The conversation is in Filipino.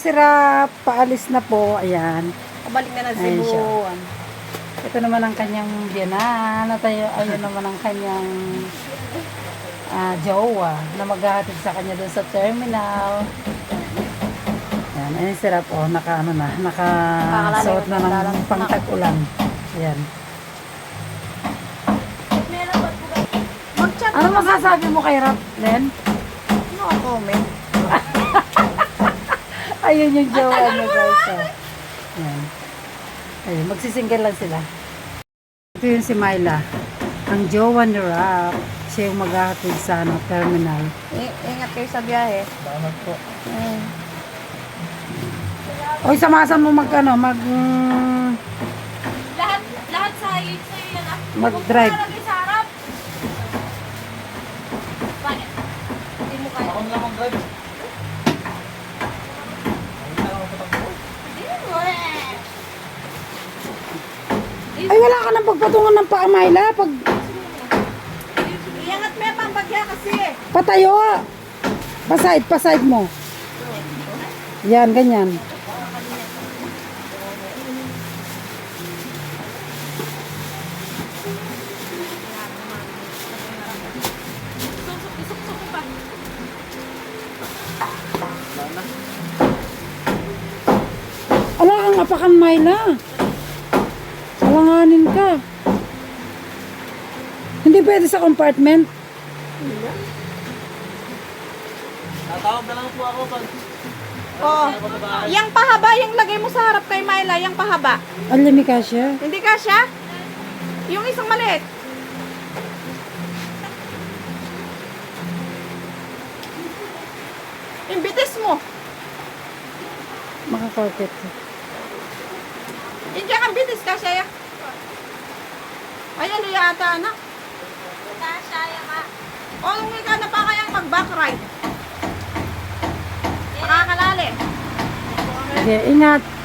Sira, paalis na po. Ayan. Kabalik na ng Cebu. siya. Ito naman ang kanyang biyanan. At ay- ayun naman ang kanyang ah, jowa na maghahatid sa kanya doon sa terminal. Ayan, ayun sira po. Naka, ano na, naka suot na ng pangtag-ulan. Ayan. Ano masasabi mo kay Rap, Len? No comment. Ayun yung jowa niya guys. ah. Ayan. Ayun, magsisingle lang sila. Ito yung si Myla. Ang jowa ni Rap. Siya yung maghahatid sa ano, terminal. I- ingat kayo sa biyahe. Salamat po. Mm. Oy, samasan mo mag ano, mag mm, Lahat, lahat sa iyo, sa iyo yan ah. mag-drive. Lagi sa harap. Bakit? Hindi mo kaya. Ako na lang mag-drive. Hindi mo eh. Ay, wala ka nang pagpatungan ng paa, Myla. Pag Iangat mo yung pambagya kasi. patayo. Paside, paside mo. Yan, ganyan. Ala, ang apakan, Myla. Alanganin ka. Hindi pwede sa compartment. Tatawag na lang po ako pag Oh. Yang pahaba, yung lagay mo sa harap kay Myla, yung pahaba. Alam ni Kasia. Hindi ka siya? Yung isang maliit. Imbitis mo. Makakarpet. Hindi kang bitis ka siya. Ayan, yung yata anak. O, nung ka na pa kayang mag-back ride. Nakakalali. Okay, ingat.